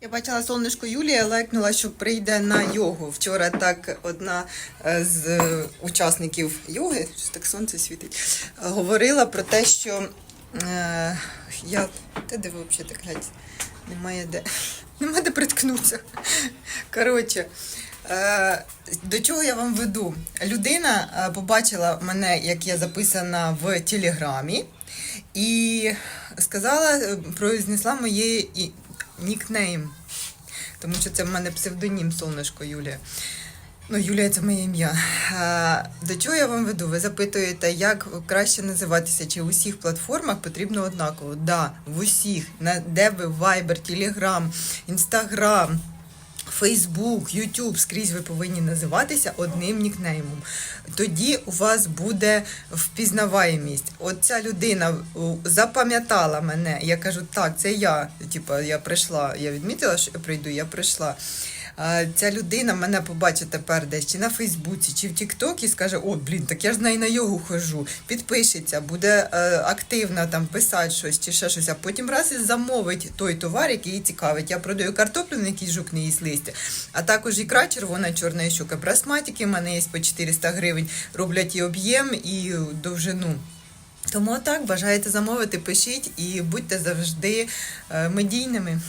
Я бачила сонечко Юлія лайкнула, що прийде на йогу. Вчора так одна е, з е, учасників йоги, що так сонце світить, е, говорила про те, що е, я. Та де взагалі так глядь? Немає де. Нема де приткнутися. Коротше. Е, До чого я вам веду? Людина побачила мене, як я записана в Телеграмі, і сказала, произнесла моє нікнейм. Тому що це в мене псевдонім сонечко Юлія. Ну, Юлія це моє ім'я. До чого я вам веду? Ви запитуєте, як краще називатися, чи в усіх платформах потрібно однаково? Да, в усіх. Де ви Viber, Telegram, Instagram, Фейсбук, Ютуб, скрізь ви повинні називатися одним нікнеймом. Тоді у вас буде впізнаваємість. От ця людина запам'ятала мене. Я кажу, так, це я. Типа, я прийшла, я відмітила, що я прийду, я прийшла. Ця людина мене побачить тепер десь чи на Фейсбуці, чи в Тіктокі, скаже: О, блін, так я ж нею на йогу хожу. Підпишеться, буде е, активно там писати щось чи ще щось, а потім раз і замовить той товар, який її цікавить. Я продаю картоплю, на який жук не їсть листя, а також ікра червона, чорна щука. Брасматики в мене є по 400 гривень, роблять і об'єм, і довжину. Тому так, бажаєте замовити, пишіть і будьте завжди е, медійними.